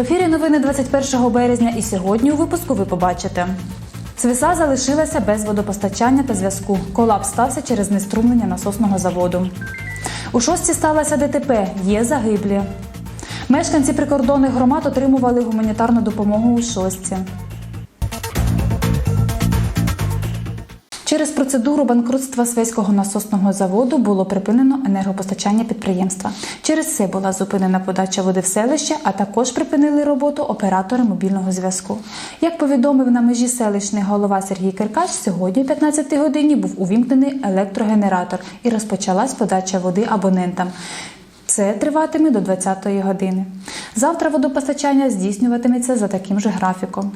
ефірі новини 21 березня і сьогодні у випуску ви побачите. Свиса залишилася без водопостачання та зв'язку. Колапс стався через неструмлення насосного заводу. У шості сталося ДТП. Є загиблі. Мешканці прикордонних громад отримували гуманітарну допомогу у шостці. Через процедуру банкрутства Свеського насосного заводу було припинено енергопостачання підприємства. Через це була зупинена подача води в селище, а також припинили роботу оператори мобільного зв'язку. Як повідомив на межі селищний голова Сергій Киркач, сьогодні о 15 годині був увімкнений електрогенератор і розпочалась подача води абонентам. Це триватиме до 20-ї години. Завтра водопостачання здійснюватиметься за таким же графіком.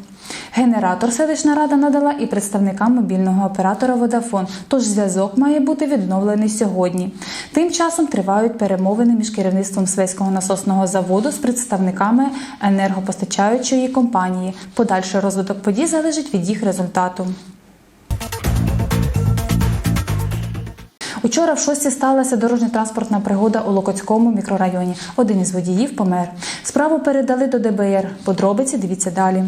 Генератор селищна рада надала і представникам мобільного оператора Водафон, тож зв'язок має бути відновлений сьогодні. Тим часом тривають перемовини між керівництвом Свеського насосного заводу з представниками енергопостачаючої компанії. Подальший розвиток подій залежить від їх результату. Учора в шості сталася дорожньо-транспортна пригода у Локоцькому мікрорайоні. Один із водіїв помер. Справу передали до ДБР. Подробиці дивіться далі.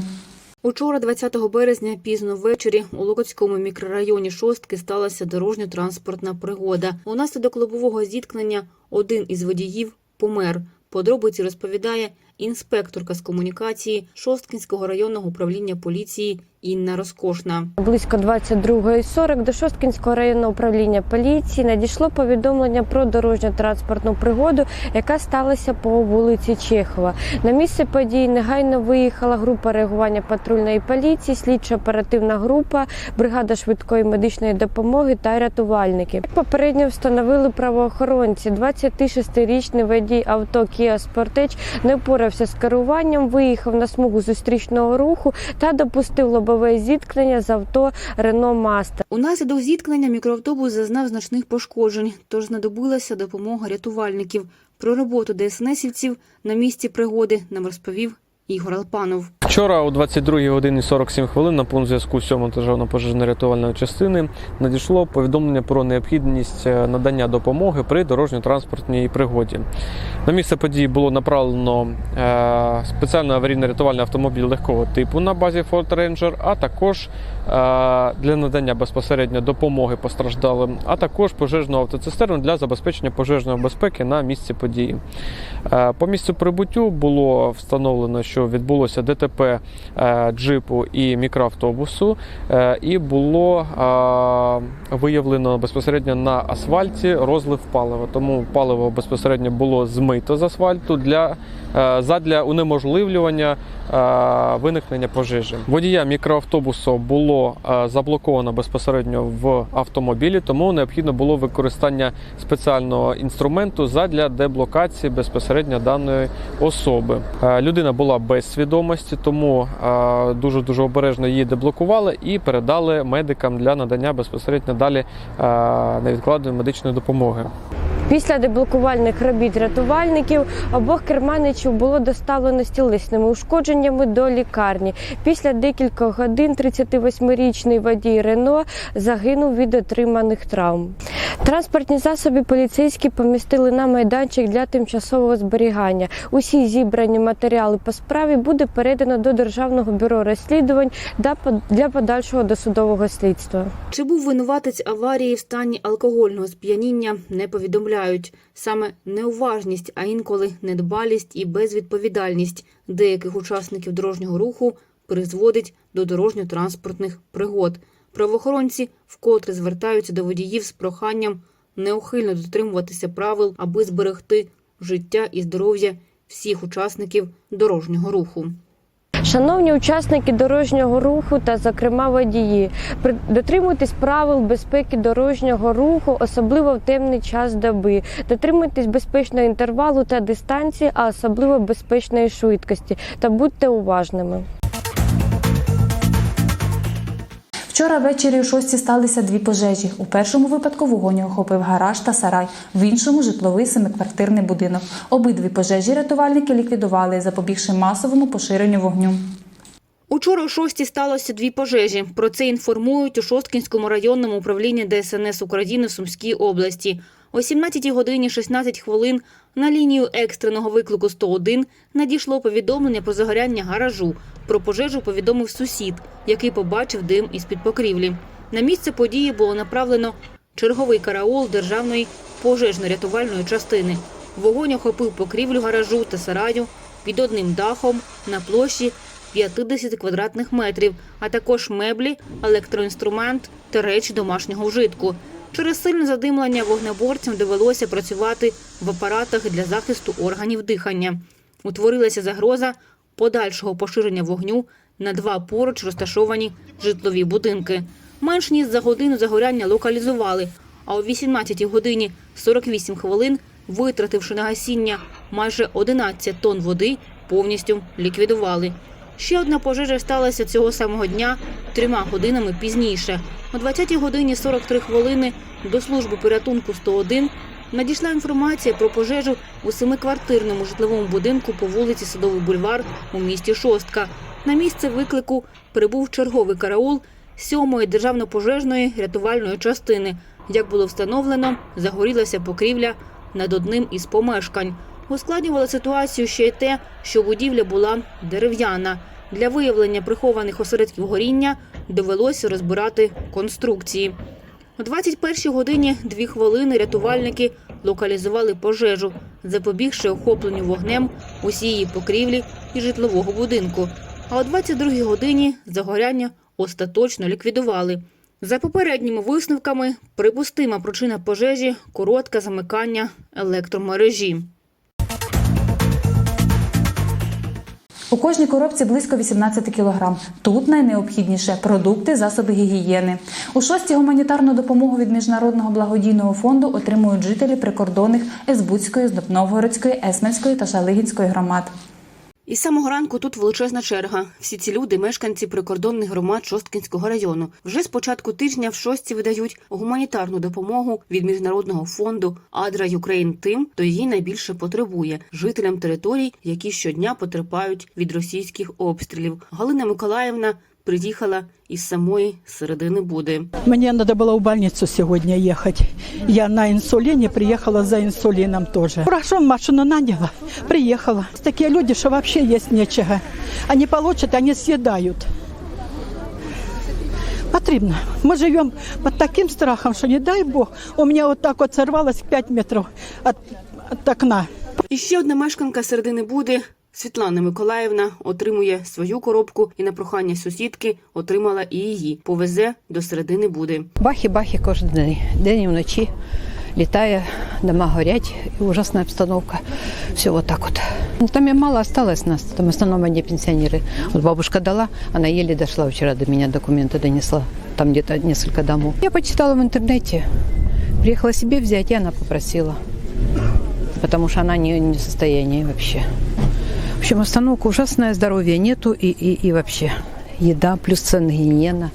Учора, 20 березня, пізно ввечері у Локоцькому мікрорайоні Шостки сталася дорожньо-транспортна пригода. Унаслідок лобового зіткнення один із водіїв помер. Подробиці розповідає інспекторка з комунікації Шосткінського районного управління поліції Інна Розкошна. Близько 22.40 до Шосткінського районного управління поліції надійшло повідомлення про дорожньо-транспортну пригоду, яка сталася по вулиці Чехова. На місце події негайно виїхала група реагування патрульної поліції, слідчо-оперативна група, бригада швидкої медичної допомоги та рятувальники. Попередньо встановили правоохоронці, 26-річний водій авто Kia Sportage не впорався з керуванням, виїхав на смугу зустрічного руху та допустив лобове зіткнення з авто Рено Мастер. Унаслідок зіткнення мікроавтобус зазнав значних пошкоджень, тож знадобилася допомога рятувальників. Про роботу ДСНСівців на місці пригоди нам розповів Ігор Алпанов. Вчора о 22 годині 47 хвилин на пункт зв'язку 7 тажовно пожежно-рятувальної частини надійшло повідомлення про необхідність е, надання допомоги при дорожньо-транспортній пригоді. На місце події було направлено е, спеціальний аварійно-рятувальний автомобіль легкого типу на базі Ford Ranger, а також е, для надання безпосередньо допомоги постраждалим, а також пожежну автоцистерну для забезпечення пожежної безпеки на місці події. По місцю прибуттю було встановлено, що відбулося ДТП е, джипу і мікроавтобусу, е, і було е, виявлено безпосередньо на асфальті розлив палива. Тому паливо безпосередньо було змито з асфальту для задля унеможливлювання виникнення пожежі. Водія мікроавтобусу було заблоковано безпосередньо в автомобілі, тому необхідно було використання спеціального інструменту задля деблокації безпосередньо даної особи. Людина була без свідомості, тому дуже дуже обережно її деблокували і передали медикам для надання безпосередньо далі невідкладної медичної допомоги. Після деблокувальних робіт рятувальників обох керманичів було доставлено з тілесними ушкодженнями до лікарні. Після декількох годин 38-річний водій Рено загинув від отриманих травм. Транспортні засоби поліцейські помістили на майданчик для тимчасового зберігання. Усі зібрані матеріали по справі буде передано до Державного бюро розслідувань для подальшого досудового слідства. Чи був винуватець аварії в стані алкогольного сп'яніння, не повідомляють. Саме неуважність, а інколи недбалість і безвідповідальність деяких учасників дорожнього руху призводить до дорожньо-транспортних пригод. Правоохоронці вкотре звертаються до водіїв з проханням неухильно дотримуватися правил, аби зберегти життя і здоров'я всіх учасників дорожнього руху. Шановні учасники дорожнього руху та, зокрема, водії, дотримуйтесь правил безпеки дорожнього руху, особливо в темний час доби. Дотримуйтесь безпечного інтервалу та дистанції, а особливо безпечної швидкості, та будьте уважними. Вчора ввечері у шості сталися дві пожежі. У першому випадку вогонь охопив гараж та сарай, в іншому житловий семиквартирний будинок. Обидві пожежі рятувальники ліквідували, запобігши масовому поширенню вогню. Учора о 6 сталося дві пожежі. Про це інформують у Шосткінському районному управлінні ДСНС України в Сумській області. О 17 годині 16 хвилин на лінію екстреного виклику 101 надійшло повідомлення про загоряння гаражу. Про пожежу повідомив сусід, який побачив дим із-під покрівлі. На місце події було направлено черговий караул державної пожежно-рятувальної частини. Вогонь охопив покрівлю гаражу та сараю під одним дахом на площі 50 квадратних метрів, а також меблі, електроінструмент та речі домашнього вжитку. Через сильне задимлення вогнеборцям довелося працювати в апаратах для захисту органів дихання. Утворилася загроза подальшого поширення вогню на два поруч розташовані житлові будинки. Менш ніж за годину загоряння локалізували, а о 18 годині 48 хвилин, витративши на гасіння майже 11 тонн води, повністю ліквідували. Ще одна пожежа сталася цього самого дня трьома годинами пізніше. О 20 годині 43 хвилини до служби порятунку 101 надійшла інформація про пожежу у семиквартирному житловому будинку по вулиці Садовий бульвар у місті Шостка. На місце виклику прибув черговий караул 7-ї державно-пожежної рятувальної частини. Як було встановлено, загорілася покрівля над одним із помешкань. Ускладнювало ситуацію ще й те, що будівля була дерев'яна. Для виявлення прихованих осередків горіння довелося розбирати конструкції. О 21 годині дві хвилини рятувальники локалізували пожежу, запобігши охопленню вогнем усієї покрівлі і житлового будинку. А о 22 годині загоряння остаточно ліквідували. За попередніми висновками, припустима причина пожежі коротке замикання електромережі. У кожній коробці близько 18 кг. Тут найнеобхідніше продукти, засоби гігієни. У шості гуманітарну допомогу від міжнародного благодійного фонду отримують жителі прикордонних Езбуцької, Новгородської, Есмельської та Шалигінської громад. Із самого ранку тут величезна черга. Всі ці люди мешканці прикордонних громад Шосткінського району. Вже з початку тижня в шостці видають гуманітарну допомогу від міжнародного фонду Адра Юкрейн тим, хто її найбільше потребує жителям територій, які щодня потерпають від російських обстрілів. Галина Миколаївна приїхала із самої середини Буди. Мне надо было в больницу сегодня ехать. Я на инсулине приехала за инсулином тоже. Хорошо, машину наняла, приехала. Такие люди, что вообще есть нечего. Они получат, они съедают. Потрібно. Мы живем под таким страхом, что не дай бог, у меня вот так вот сорвалось 5 метров от, от окна. І ще одна мешканка середини Буди. Світлана Миколаївна отримує свою коробку і на прохання сусідки отримала і її. Повезе до середини Буди. Бахи-бахи кожен день, день і вночі. Літає, дома горять, і ужасна обстановка. Все вот так вот. Ну, Там и мало осталось нас, там в основном одни пенсионеры. Вот бабушка дала, она еле дошла вчера до меня, документы донесла. Там где-то несколько домов. Я почитала в интернете, приехала себе взять, и она попросила. Потому что она не, не в состоянии вообще. В общем, остановка ужасное, здоровья нету и, и, и вообще. Еда плюс цены гигиена.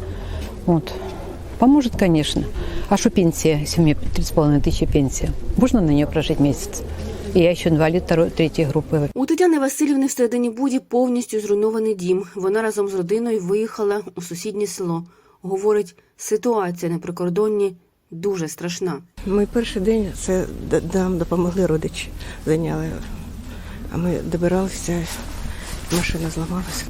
Вот. Поможет, конечно. А что пенсия, если у меня 3,5 тысячи пенсия? Можно на нее прожить месяц? И я еще инвалид второй, третьей группы. У Тетяни Васильівни в середині Буді повністю зруйнований дім. Вона разом з родиною виїхала у сусіднє село. Говорить, ситуація на прикордонні дуже страшна. Ми перший день це д- нам допомогли родичі, зайняли. а ми добиралися, машина зламалася.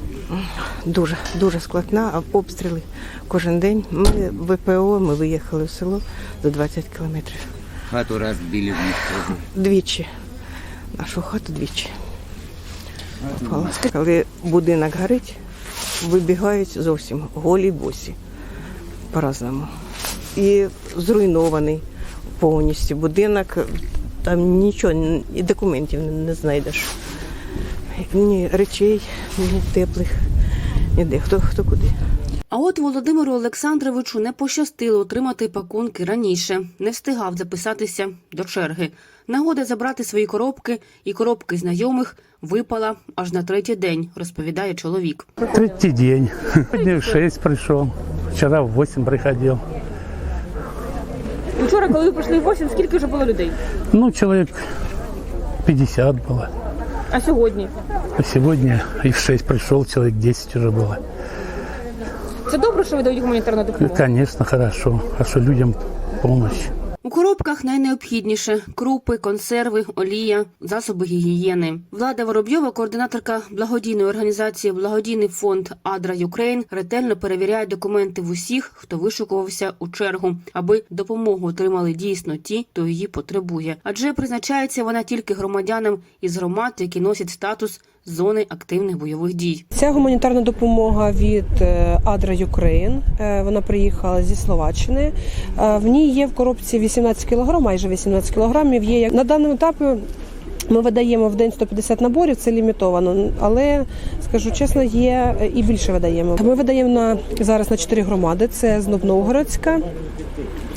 Дуже, дуже складна, а обстріли кожен день. Ми ВПО, ми виїхали в село за 20 кілометрів. Хату розбили в них. Двічі. Нашу хату двічі. Попала. Коли будинок горить, вибігають зовсім голі босі. По-разному. І зруйнований повністю будинок. Там нічого, і документів не, знайдеш. Ні речей, ні теплих, ніде. Хто, хто куди. А от Володимиру Олександровичу не пощастило отримати пакунки раніше. Не встигав записатися до черги. Нагода забрати свої коробки і коробки знайомих випала аж на третій день, розповідає чоловік. Третий день. Сегодня в 6 пришел. Вчера в 8 приходил. Вчора, коли ви прийшли в 8, скільки вже було людей? Ну, человек 50 было. А сьогодні? А сегодня и в 6 пришел, человек 10 уже было. Це добре, що ви дають гуманітарну И, допомогу? конечно, хорошо. А что людям помощь? У коробках найнеобхідніше крупи, консерви, олія, засоби гігієни. Влада Воробйова, координаторка благодійної організації Благодійний фонд Адра Юкрейн, ретельно перевіряє документи в усіх, хто вишукувався у чергу, аби допомогу отримали дійсно ті, хто її потребує. Адже призначається вона тільки громадянам із громад, які носять статус зони активних бойових дій. Ця гуманітарна допомога від е, Адра Юкрейн. Е, Вона приїхала зі Словаччини. Е, В ній є в коробці 18 кг, майже 18 кілограмів. Є на даному етапі. Ми видаємо в день 150 наборів, це лімітовано, але скажу чесно, є е, і більше видаємо. Ми видаємо на зараз на 4 громади: це Знобновгородська,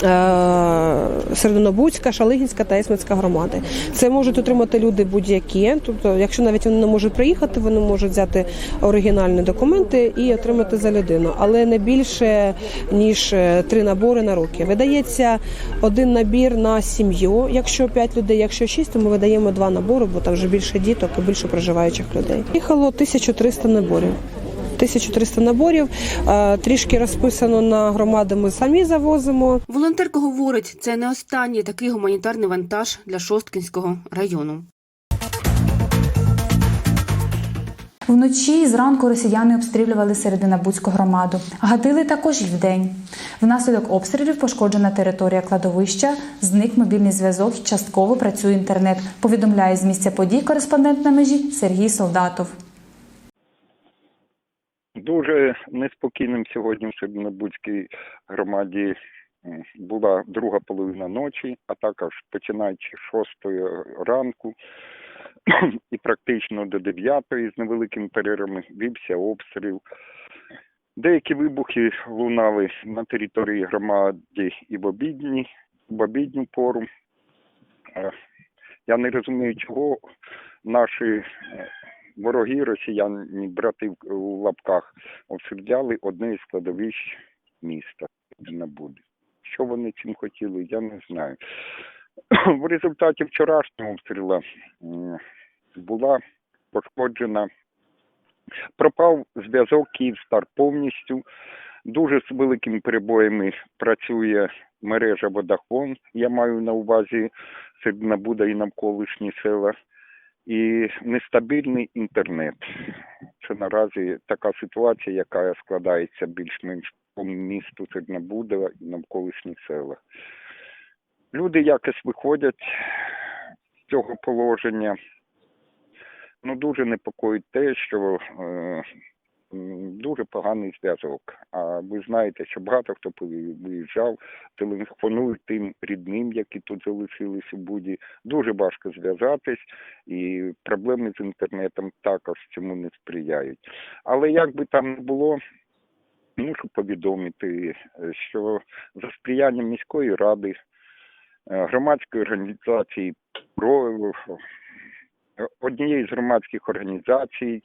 е, Шалигінська та Есмицька громади. Це можуть отримати люди будь-які. Тобто, якщо навіть вони не можуть приїхати, вони можуть взяти оригінальні документи і отримати за людину, але не більше ніж е, три набори на руки. Видається один набір на сім'ю. Якщо 5 людей, якщо 6, то ми видаємо два набори, бо там вже більше діток і більше проживаючих людей. Їхало 1300 наборів. 1300 наборів, Е, трішки розписано на громади. Ми самі завозимо. Волонтерка говорить, це не останній такий гуманітарний вантаж для Шосткінського району. Вночі і зранку росіяни обстрілювали Серединабудську громаду. Гатили також і вдень. Внаслідок обстрілів пошкоджена територія кладовища, зник мобільний зв'язок і частково працює інтернет. Повідомляє з місця подій кореспондент на межі Сергій Солдатов. Дуже неспокійним сьогодні в Середнобудській громаді була друга половина ночі, а також починаючи шостої ранку і практично до дев'ятої з невеликими перервами вівся обстріл. Деякі вибухи лунали на території громади і в обідні, в обідню пору. Е, Я не розумію, чого наші е, вороги, росіяни, брати у лапках, обстріляли одне із складовищ міста не буде. Що вони цим хотіли, я не знаю. В результаті вчорашнього обстрілу була пошкоджена, пропав зв'язок Київстар повністю. Дуже з великими перебоями працює мережа Водахон. Я маю на увазі Середнобуда і навколишні села і нестабільний інтернет. Це наразі така ситуація, яка складається більш-менш по місту Середнобуда і навколишніх селах. Люди якось виходять з цього положення. Ну, дуже непокоїть те, що е, дуже поганий зв'язок. А ви знаєте, що багато хто виїжджав, телефонують тим рідним, які тут залишились у. Дуже важко зв'язатись, і проблеми з інтернетом також цьому не сприяють. Але як би там не було, мушу повідомити, що за сприянням міської ради, е, громадської організації про е, однієї з громадських організацій,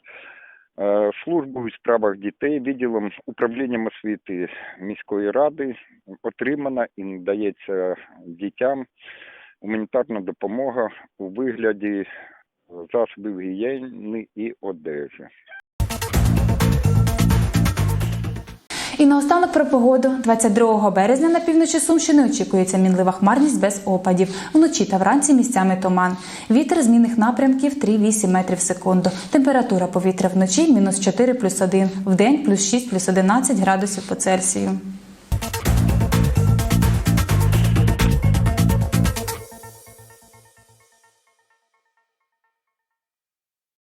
е, службою у справах дітей, відділом управлінням освіти міської ради отримана і надається дітям гуманітарна допомога у вигляді засобів гігієни і одежі. І наостанок про погоду. 22 березня на півночі Сумщини очікується мінлива хмарність без опадів. Вночі та вранці місцями туман. Вітер змінних напрямків 3-8 метрів в секунду. Температура повітря вночі мінус 4 плюс 1, вдень плюс 6 плюс 11 градусів по Цельсію.